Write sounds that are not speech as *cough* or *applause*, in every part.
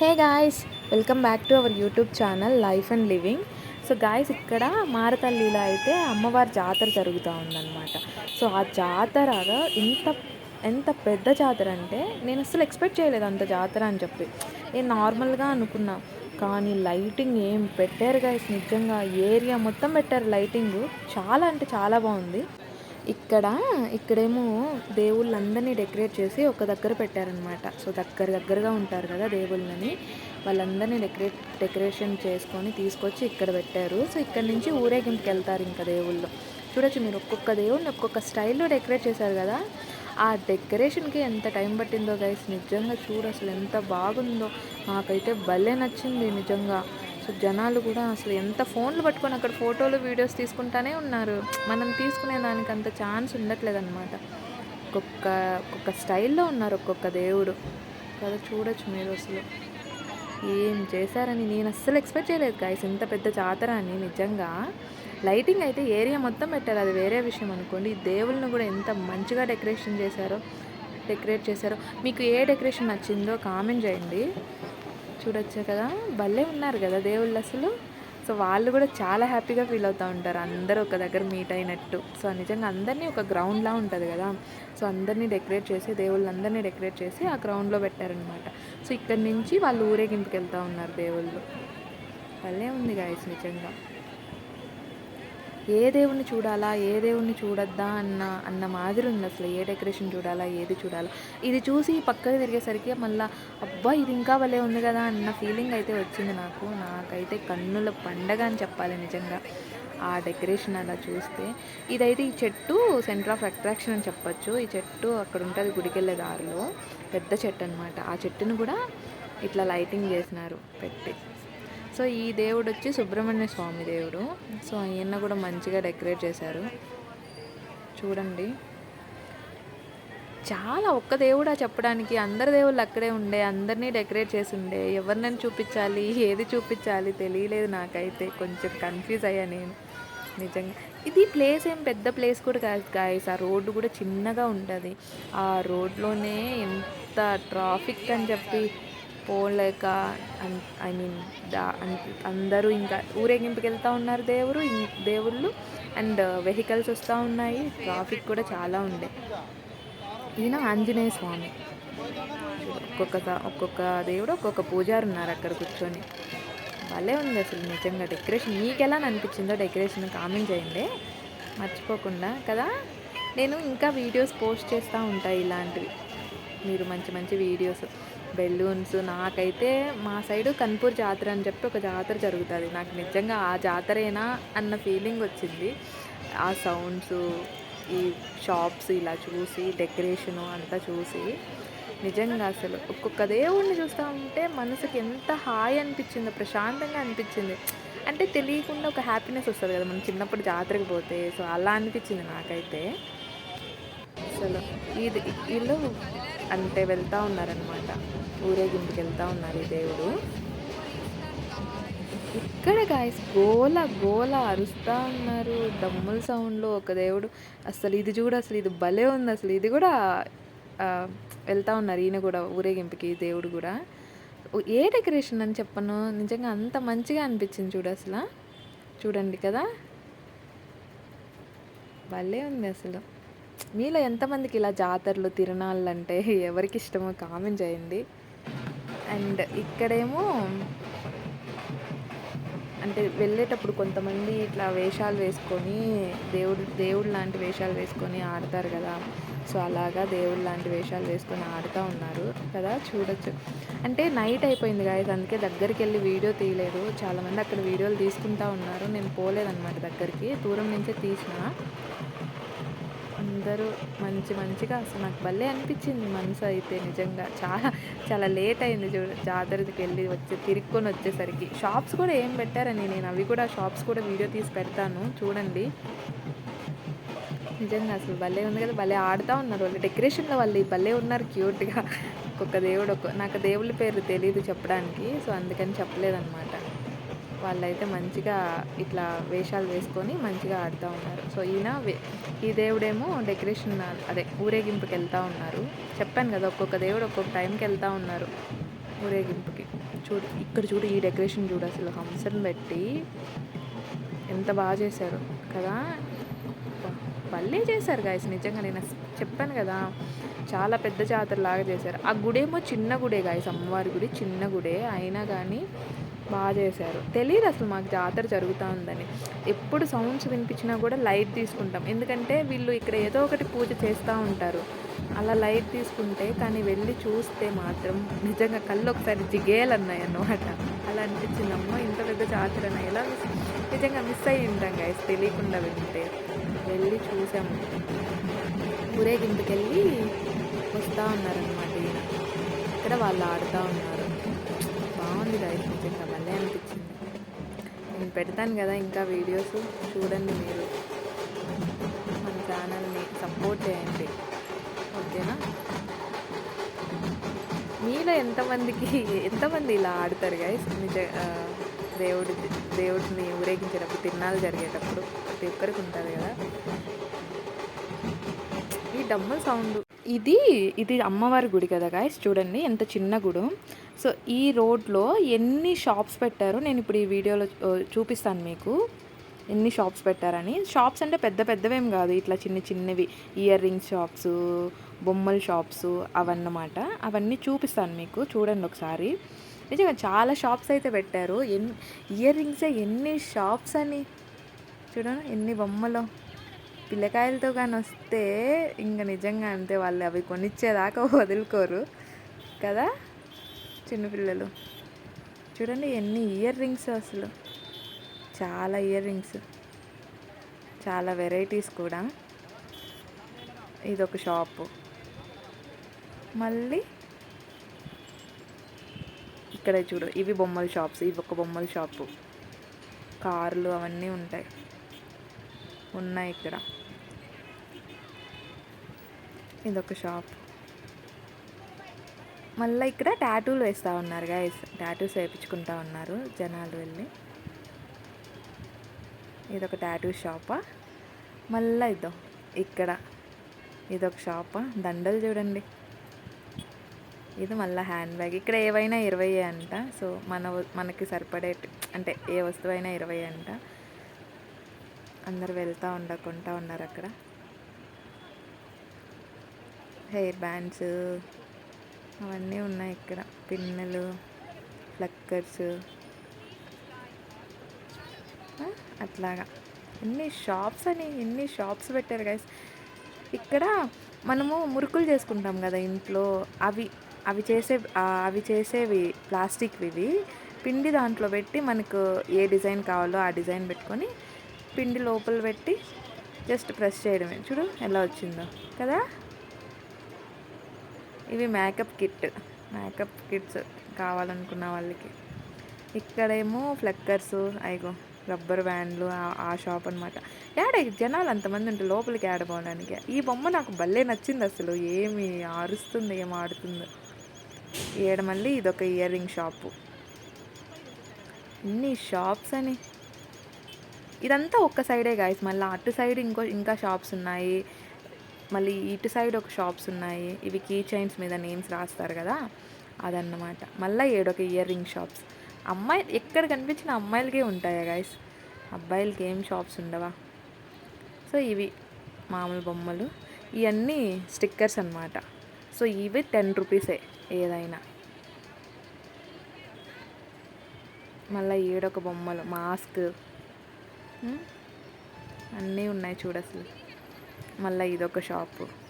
Hey guys welcome back to our YouTube channel life and living so guys ఇక్కడ మారతల్లిలో అయితే అమ్మవారి జాతర జరుగుతూ ఉందన్నమాట. సో ఆ జాతరగా ఇంత ఎంత పెద్ద జాతర అంటే నేను అసలు ఎక్స్పెక్ట్ చేయలేదు అంత జాతర అని చెప్పి. నేను నార్మల్గా అనుకున్నా కానీ లైటింగ్ ఏం పెట్టారు గాయస్ నిజంగా ఏరియా మొత్తం పెట్టారు లైటింగ్ చాలా అంటే చాలా బాగుంది. ఇక్కడ ఇక్కడేమో దేవుళ్ళందరినీ డెకరేట్ చేసి ఒక దగ్గర పెట్టారనమాట సో దగ్గర దగ్గరగా ఉంటారు కదా దేవుళ్ళని. వాళ్ళందరినీ డెకరేట్ డెకరేషన్ చేసుకొని తీసుకొచ్చి ఇక్కడ పెట్టారు. సో ఇక్కడ నుంచి ఊరేగింపుకి వెళ్తారు ఇంకా దేవుళ్ళు. చూడొచ్చు మీరు ఒక్కొక్క దేవుడిని ఒక్కొక్క స్టైల్లో డెకరేట్ చేశారు కదా. ఆ డెకరేషన్కి ఎంత టైం పట్టిందో గైస్ నిజంగా చూడు అసలు ఎంత బాగుందో. నాకైతే భలే నచ్చింది నిజంగా. సో జనాలు కూడా అసలు ఎంత ఫోన్లు పట్టుకొని అక్కడ ఫోటోలు వీడియోస్ తీసుకుంటానే ఉన్నారు. మనం తీసుకునే దానికి అంత ఛాన్స్ ఉండట్లేదు అనమాట ఒక్కొక్క ఒక్కొక్క స్టైల్లో ఉన్నారు ఒక్కొక్క దేవుడు. కదా చూడొచ్చు మీరు అసలు. ఏం చేశారని నేను అస్సలు ఎక్స్పెక్ట్ చేయలేదు గాయస్ ఇంత పెద్ద జాతర అని నిజంగా. లైటింగ్ అయితే ఏరియా మొత్తం పెట్టారు. అది వేరే విషయం అనుకోండి. దేవుళ్ళని కూడా ఎంత మంచిగా డెకరేషన్ చేశారో డెకరేట్ చేశారో. మీకు ఏ డెకరేషన్ నచ్చిందో కామెంట్ చేయండి. చూడొచ్చు కదా. భలే ఉన్నారు కదా దేవుళ్ళు అసలు. సో వాళ్ళు కూడా చాలా హ్యాపీగా ఫీల్ అవుతూ ఉంటారు. అందరూ ఒక దగ్గర మీట్ అయినట్టు. సో నిజంగా అందరినీ ఒక గ్రౌండ్లా ఉంటుంది కదా. సో అందరినీ డెకరేట్ చేసి దేవుళ్ళందరినీ డెకరేట్ చేసి ఆ గ్రౌండ్లో పెట్టారనమాట. సో ఇక్కడ నుంచి వాళ్ళు ఊరేగింపుకి వెళ్తూ ఉన్నారు దేవుళ్ళు. భలే ఉంది గాయస్ నిజంగా. ఏ దేవుణ్ణి చూడాలా ఏ దేవుణ్ణి చూడొద్దా అన్న అన్న మాదిరి ఉంది అసలు. ఏ డెకరేషన్ చూడాలా ఏది చూడాలా. ఇది చూసి పక్కకు తిరిగేసరికి మళ్ళీ అబ్బా ఇది ఇంకా భలే ఉంది కదా అన్న ఫీలింగ్ అయితే వచ్చింది నాకు. నాకైతే కన్నుల పండగ అని చెప్పాలి నిజంగా. ఆ డెకరేషన్ అలా చూస్తే. ఇదైతే ఈ చెట్టు సెంటర్ ఆఫ్ అట్రాక్షన్ అని చెప్పొచ్చు. ఈ చెట్టు అక్కడ ఉంటుంది గుడికెళ్ళే దారిలో. పెద్ద చెట్టు అనమాట ఆ చెట్టును కూడా ఇట్లా లైటింగ్ చేసినారు. పెట్టి. సో ఈ దేవుడు వచ్చి సుబ్రహ్మణ్య స్వామి దేవుడు. సో ఆయన కూడా మంచిగా డెకరేట్ చేశారు. చూడండి. చాలా ఒక్క దేవుడా చెప్పడానికి. అందరి దేవుళ్ళు అక్కడే ఉండే అందరినీ డెకరేట్ చేసి ఉండే. ఎవరినైనా చూపించాలి ఏది చూపించాలి తెలియలేదు నాకైతే. కొంచెం కన్ఫ్యూజ్ అయ్యా నేను. నిజంగా. ఇది ప్లేస్ ఏం పెద్ద ప్లేస్ కూడా కాదు గాయస్ ఆ రోడ్డు కూడా చిన్నగా ఉంటుంది. ఆ రోడ్లోనే ఎంత ట్రాఫిక్ అని చెప్పి పోలేక ఐ మీన్ దా అందరూ ఇంకా ఊరేగింపుకి వెళ్తూ ఉన్నారు దేవుడు దేవుళ్ళు. అండ్ uh, వెహికల్స్ వస్తూ ఉన్నాయి. ట్రాఫిక్ కూడా చాలా ఉండే. ఈయన ఆంజనేయ స్వామి. ఒక్కొక్క ఒక్కొక్క దేవుడు ఒక్కొక్క పూజారు ఉన్నారు అక్కడ కూర్చొని. భలే ఉంది అసలు నిజంగా డెకరేషన్. మీకు ఎలా అనిపించిందో డెకరేషన్ కామెంట్ చేయండి. మర్చిపోకుండా కదా? నేను ఇంకా వీడియోస్ పోస్ట్ చేస్తూ ఉంటాయి ఇలాంటివి. మీరు మంచి మంచి వీడియోస్ బెలూన్స్ నాకైతే మా సైడు కన్పూర్ జాతర అని చెప్పి ఒక జాతర జరుగుతుంది. నాకు నిజంగా ఆ జాతరేనా అన్న ఫీలింగ్ వచ్చింది. ఆ సౌండ్స్ ఈ షాప్స్ ఇలా చూసి డెకరేషను అంతా చూసి నిజంగా అసలు ఒక్కొక్క దేవుడిని చూస్తూ ఉంటే మనసుకి ఎంత హాయి అనిపించిందో ప్రశాంతంగా అనిపించింది. అంటే తెలియకుండా ఒక హ్యాపీనెస్ వస్తుంది కదా మనం చిన్నప్పుడు జాతరకు పోతే. సో అలా అనిపించింది నాకైతే. అసలు ఇది వీళ్ళు అంటే వెళ్తూ ఉన్నారనమాట ఊరేగింపుకి వెళ్తూ ఉన్నారు ఈ దేవుడు. ఇక్కడ గాయస్ గోల గోల అరుస్తూ ఉన్నారు. దమ్ముల సౌండ్లో ఒక దేవుడు అసలు ఇది చూడు అసలు ఇది భలే ఉంది. అసలు ఇది కూడా వెళ్తూ ఉన్నారు. ఈయన కూడా ఊరేగింపుకి దేవుడు కూడా. ఏ డెకరేషన్ అని చెప్పను? నిజంగా అంత మంచిగా అనిపించింది చూడు అసలు. చూడండి కదా. భలే ఉంది అసలు. మీలో ఎంతమందికి ఇలా జాతరలు తిరణాలు అంటే ఎవరికి ఇష్టమో కామెంట్ చేయండి. అండ్ ఇక్కడేమో అంటే వెళ్ళేటప్పుడు కొంతమంది ఇట్లా వేషాలు వేసుకొని దేవుడు దేవుడు లాంటి వేషాలు వేసుకొని ఆడతారు కదా. సో అలాగా దేవుడు లాంటి వేషాలు వేసుకొని ఆడుతూ ఉన్నారు కదా చూడొచ్చు. అంటే నైట్ అయిపోయింది గాయస్ అందుకే దగ్గరికి వెళ్ళి వీడియో తీయలేదు. చాలామంది అక్కడ వీడియోలు తీసుకుంటా ఉన్నారు. నేను పోలేదన్నమాట దగ్గరికి. దూరం నుంచే తీసిన. అందరూ మంచి మంచిగా అసలు నాకు భలే అనిపించింది మనసు అయితే నిజంగా. చాలా చాలా లేట్ అయింది చూ జాతరకి వెళ్ళి వచ్చి తిరుక్కొని వచ్చేసరికి. షాప్స్ కూడా ఏం పెట్టారని నేను అవి కూడా షాప్స్ కూడా వీడియో తీసి పెడతాను చూడండి. నిజంగా అసలు భలే ఉంది కదా భలే ఆడుతూ ఉన్నారు వాళ్ళు. డెకరేషన్లో వాళ్ళు భలే ఉన్నారు క్యూట్గా ఒక్కొక్క దేవుడు ఒక నాకు దేవుళ్ళ పేరు తెలియదు చెప్పడానికి సో అందుకని చెప్పలేదన్నమాట. వాళ్ళైతే మంచిగా ఇట్లా వేషాలు వేసుకొని మంచిగా ఆడుతూ ఉన్నారు. సో ఈయన ఈ దేవుడేమో డెకరేషన్ అదే ఊరేగింపుకి వెళ్తూ ఉన్నారు. చెప్పాను కదా ఒక్కొక్క దేవుడు ఒక్కొక్క టైంకి వెళ్తూ ఉన్నారు ఊరేగింపుకి. చూడు ఇక్కడ చూడు ఈ డెకరేషన్ చూడు అసలు హంసను పెట్టి ఎంత బాగా చేశారు కదా. బా- భలే చేశారు గాయస్ నిజంగా నేను చెప్పాను కదా చాలా పెద్ద జాతరలాగా చేశారు. ఆ గుడేమో చిన్న గుడే గాయస్ అమ్మవారి గుడి చిన్న గుడే. అయినా కానీ బాగా చేశారు. తెలియదు అసలు మాకు జాతర జరుగుతూ ఉందని ఎప్పుడు సౌండ్స్ వినిపించినా కూడా లైట్ తీసుకుంటాం. ఎందుకంటే వీళ్ళు ఇక్కడ ఏదో ఒకటి పూజ చేస్తూ ఉంటారు. అలా లైట్ తీసుకుంటే కానీ వెళ్ళి చూస్తే మాత్రం నిజంగా కళ్ళు ఒకసారి జిగేలన్నాయి అన్నమాట. అలా అనిపించింది. అమ్మ ఇంత పెద్ద జాతరన? ఎలా నిజంగా మిస్ అయ్యి ఉంటాం గైస్ తెలియకుండా వింటే. వెళ్ళి చూసాము. ఊరేగింపుకెళ్ళి వస్తూ ఉన్నారనమాట ఇక్కడ వాళ్ళు ఆడుతూ ఉన్నారు. బాగుంది గైస్ నిజంగా. అనిపించింది. నేను పెడతాను కదా ఇంకా వీడియోస్ చూడండి మీరు. మన ఛానల్ని సపోర్ట్ చేయండి. ఓకేనా? మీలో ఎంతమందికి ఎంతమంది ఇలా ఆడతారు గాయస్ నిజ దేవుడి దేవుడిని ఊరేగించేటప్పుడు తిరణాలు జరిగేటప్పుడు ప్రతి ఒక్కరికి ఉంటుంది కదా? ఈ డమ్మల్ సౌండ్. ఇది ఇది అమ్మవారి గుడి కదా గాయస్ చూడండి ఎంత చిన్న గుడు. సో ఈ రోడ్లో ఎన్ని షాప్స్ పెట్టారో నేను ఇప్పుడు ఈ వీడియోలో చూపిస్తాను మీకు. ఎన్ని షాప్స్ పెట్టారని. షాప్స్ అంటే పెద్ద పెద్దవేం కాదు ఇట్లా చిన్న చిన్నవి. ఇయర్ రింగ్స్ షాప్స్ బొమ్మల షాప్స్ అవన్నమాట. అవన్నీ చూపిస్తాను మీకు చూడండి ఒకసారి. నిజంగా చాలా షాప్స్ అయితే పెట్టారు. ఎన్ ఇయర్ రింగ్సే ఎన్ని షాప్స్ అని. చూడండి ఎన్ని బొమ్మలు. పిల్లకాయలతో కానీ వస్తే ఇంకా నిజంగా అంతే వాళ్ళు అవి కొనిచ్చేదాకా *laughs* వదులుకోరు కదా చిన్నపిల్లలు. చూడండి ఎన్ని ఇయర్ రింగ్స్ అసలు. చాలా ఇయర్ రింగ్స్. చాలా వెరైటీస్ కూడా. ఇదొక షాపు. మళ్ళీ ఇక్కడ చూడు ఇవి బొమ్మల షాప్స్ ఇవి ఒక బొమ్మల షాపు. కార్లు అవన్నీ ఉంటాయి. ఉన్నాయి ఇక్కడ. ఇదొక షాప్. మళ్ళీ ఇక్కడ టాటూలు వేస్తూ ఉన్నారు గాయస్ టాటూస్ వేయించుకుంటా ఉన్నారు జనాలు వెళ్ళి. ఇదొక టాటూ షాపా? మళ్ళీ ఇదో ఇక్కడ. ఇదొక షాపా? దండలు చూడండి. ఇది మళ్ళీ హ్యాండ్ బ్యాగ్ ఇక్కడ ఏవైనా ఇరవై అంట. సో మన మనకి సరిపడే అంటే ఏ వస్తువైనా ఇరవై అంట. అందరు వెళ్తూ ఉండకుండా ఉన్నారు అక్కడ. హెయిర్ బ్యాండ్స్ అవన్నీ ఉన్నాయి ఇక్కడ. పిన్నులు ఫ్లక్కర్స్. అట్లాగా. ఎన్ని షాప్స్ అని ఎన్ని షాప్స్ పెట్టారు గైస్ ఇక్కడ మనము మురుకులు చేసుకుంటాం కదా ఇంట్లో. అవి అవి చేసే అవి చేసేవి ప్లాస్టిక్వి ఇవి. పిండి దాంట్లో పెట్టి మనకు ఏ డిజైన్ కావాలో ఆ డిజైన్ పెట్టుకొని పిండి లోపల పెట్టి జస్ట్ ప్రెస్ చేయడమే. చూడు ఎలా వచ్చిందో. కదా? ఇవి మేకప్ కిట్. మేకప్ కిట్స్ కావాలనుకున్న వాళ్ళకి. ఇక్కడేమో ఫ్లక్కర్స్ అయిగో రబ్బర్ బ్యాండ్లు ఆ- షాప్ అనమాట యాడ జనాలు అంతమంది ఉంటే లోపలికి ఆడపోవడానికి ఈ బొమ్మ నాకు భలే నచ్చింది అసలు. ఏమి ఆరుస్తుంది ఏం ఆడుతుందో. ఏడ మళ్ళీ ఇదొక ఇయర్ రింగ్ షాపు. ఇన్ని షాప్స్ అని. ఇదంతా ఒక్క సైడే గాయస్ మళ్ళీ అటు సైడ్ ఇంకో ఇంకా షాప్స్ ఉన్నాయి. మళ్ళీ ఇటు సైడ్ ఒక షాప్స్ ఉన్నాయి. ఇవి కీ చైన్స్ మీద నేమ్స్ రాస్తారు కదా? అదన్నమాట. మళ్ళీ ఏడొక ఇయర్ రింగ్ షాప్స్ అమ్మాయి ఎక్కడ కనిపించిన అమ్మాయిలకే ఉంటాయా గాయస్ అబ్బాయిలకి ఏం షాప్స్ ఉండవా? సో ఇవి మామూలు బొమ్మలు. ఇవన్నీ స్టిక్కర్స్ అన్నమాట. సో ఇవి టెన్ రూపీసే ఏదైనా. మళ్ళీ ఏడొక బొమ్మలు. మాస్క్. అన్నీ ఉన్నాయి చూడు అసలు. మళ్ళీ ఇదొక షాపు.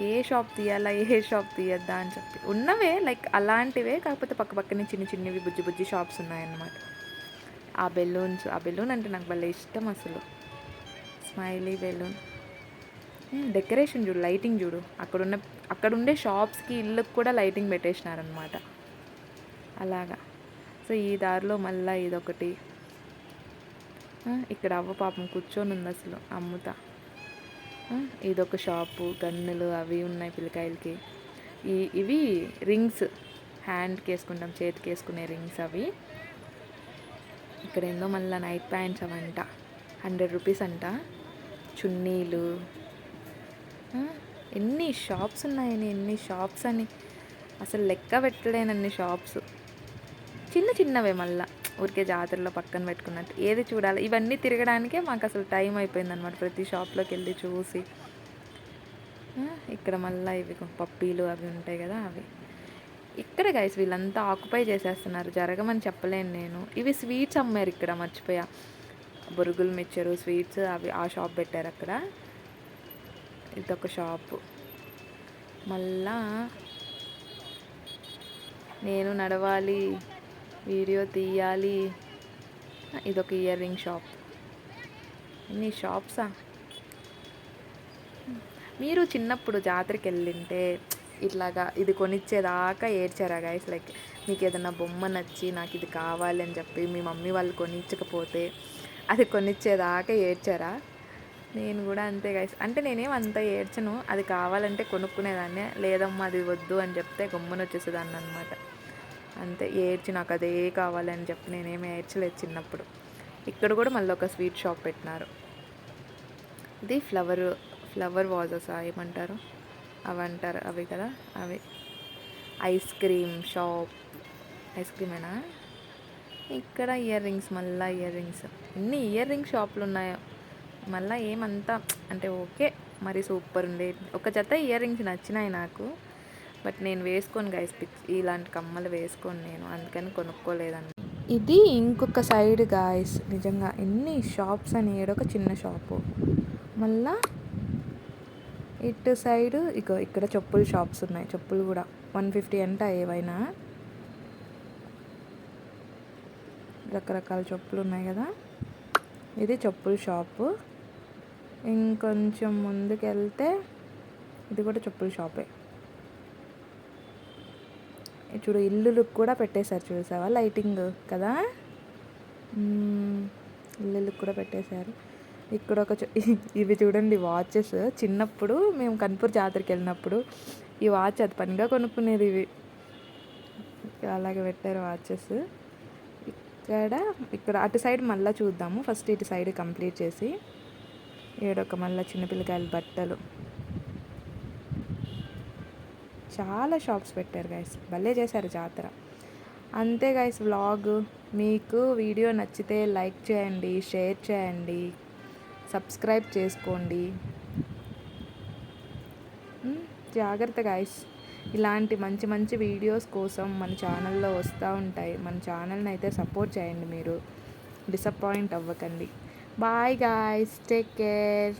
ఏ షాప్ తీయాలా ఏ షాప్ తీయద్దా అని చెప్పి. ఉన్నవే లైక్ అలాంటివే కాకపోతే పక్క పక్కనే చిన్న చిన్నవి బుజ్జి బుజ్జి షాప్స్ ఉన్నాయన్నమాట. ఆ బెలూన్స్ ఆ బెలూన్ అంటే నాకు భలే ఇష్టం అసలు. Smiley balloon. డెకరేషన్ చూడు లైటింగ్ చూడు. అక్కడున్న అక్కడ ఉండే షాప్స్కి ఇళ్ళకి కూడా లైటింగ్ పెట్టేసినారనమాట అలాగా. సో ఈ దారిలో మళ్ళీ ఇదొకటి. ఇక్కడ అవ్వ పాపం కూర్చొని ఉంది అసలు అమ్ముతా. ఇదొక షాపు గన్నులు అవి ఉన్నాయి పిల్లకాయలకి. ఈ ఇవి రింగ్స్ హ్యాండ్కి వేసుకుంటాం చేతికి వేసుకునే రింగ్స్ అవి. ఇక్కడ ఏందో మళ్ళీ నైట్ ప్యాంట్స్ అవంట హండ్రెడ్ రూపీస్ అంట. చున్నీలు. ఎన్ని షాప్స్ ఉన్నాయని ఎన్ని షాప్స్ అని. అసలు లెక్క పెట్టలేనన్ని షాప్స్. చిన్న చిన్నవే మళ్ళీ. ఊరికే జాతరలో పక్కన పెట్టుకున్నట్టు. ఏది చూడాలి? ఇవన్నీ తిరగడానికే మాకు అసలు టైం అయిపోయింది అనమాట ప్రతి షాప్లోకి వెళ్ళి చూసి. ఇక్కడ మళ్ళీ ఇవి పప్పీలు అవి ఉంటాయి కదా అవి. ఇక్కడ గైస్ వీళ్ళంతా ఆక్యుపై చేసేస్తున్నారు. జరగమని చెప్పలేను నేను. ఇవి స్వీట్స్ అమ్మారు ఇక్కడ మర్చిపోయా. బురుగులు మిచ్చరు స్వీట్స్ అవి ఆ షాప్ పెట్టారు అక్కడ. ఇదొక షాపు మళ్ళా నేను నడవాలి. వీడియో తీయాలి. ఇదొక ఇయర్ రింగ్ షాప్. ఇన్ని షాప్సా? మీరు చిన్నప్పుడు జాతరకి వెళ్ళింటే ఇట్లాగా ఇది కొనిచ్చేదాకా ఏడ్చారా గైస్ లైక్ మీకు ఏదైనా బొమ్మ నచ్చి నాకు ఇది కావాలి అని చెప్పి మీ మమ్మీ వాళ్ళు కొనిచ్చకపోతే అది కొనిచ్చేదాకా ఏడ్చారా? నేను కూడా అంతే గైస్ అంటే నేనేం అంత ఏడ్చను. అది కావాలంటే కొనుక్కునేదాన్నే. లేదమ్మా అది వద్దు అని చెప్తే గమ్మున వచ్చేసేదాన్ని అనమాట అంతే ఏడ్చి నాకు అదే కావాలని చెప్పి నేనేమి ఏడ్చలేదు చిన్నప్పుడు. ఇక్కడ కూడా మళ్ళీ ఒక స్వీట్ షాప్ పెట్టినారు. ఇది ఫ్లవర్ ఫ్లవర్ వాజెస్ ఏమంటారు? అవి అంటారు అవి కదా? అవి. Ice cream shop. ఐస్ క్రీమేనా? ఇక్కడ ఇయర్ రింగ్స్ మళ్ళీ ఇయర్ రింగ్స్. ఎన్ని ఇయర్ రింగ్ షాపులు ఉన్నాయో. మళ్ళీ ఏమంతా అంటే ఓకే మరి సూపర్ ఉండే. ఒక జత ఇయర్ రింగ్స్ నచ్చినాయి నాకు. బట్ నేను వేసుకోను గైస్ పిక్స్ ఇలాంటి కమ్మలు వేసుకోను నేను అందుకని కొనుక్కోలేదండి ఇది ఇంకొక సైడ్ గాయస్ నిజంగా ఎన్ని షాప్స్ అని ఒక చిన్న షాపు మళ్ళా ఇటు సైడ్ ఇక ఇక్కడ చెప్పులు షాప్స్ ఉన్నాయి చెప్పులు కూడా. వన్ ఫిఫ్టీ అంట ఏవైనా. రకరకాల చెప్పులు ఉన్నాయి కదా. ఇది చెప్పుల షాపు ఇంకొంచెం ముందుకు వెళ్తే ఇది కూడా చెప్పుల షాపే చూడు ఇల్లులు కూడా పెట్టేశారు చూసావా? లైటింగ్ కదా? మ్మ్. ఇల్లులకు కూడా పెట్టేశారు. ఇక్కడ ఒక చు- *laughs* ఇవి చూడండి వాచెస్. చిన్నప్పుడు మేము కన్పూర్ జాతరకి వెళ్ళినప్పుడు ఈ వాచ్ అది పనిగా కొనుక్కునేది ఇవి. అలాగే పెట్టారు వాచెస్. ఇక్కడ ఇక్కడ అటు సైడ్ మళ్ళీ చూద్దాము. ఫస్ట్ ఇటు సైడ్ కంప్లీట్ చేసి ఏడొక మళ్ళీ చిన్నపిల్లకాయల బట్టలు. చాలా షాప్స్ పెట్టారు గైస్ భలే చేశారు జాతర. అంతే గైస్ వ్లాగ్ మీకు వీడియో నచ్చితే లైక్ చేయండి షేర్ చేయండి సబ్స్క్రైబ్ చేసుకోండి. జాగ్రత్త గైస్ ఇలాంటి మంచి మంచి వీడియోస్ కోసం మన ఛానల్లో వస్తూ ఉంటాయి. మన ఛానల్ని అయితే సపోర్ట్ చేయండి మీరు. డిసప్పాయింట్ అవ్వకండి. Bye guys take care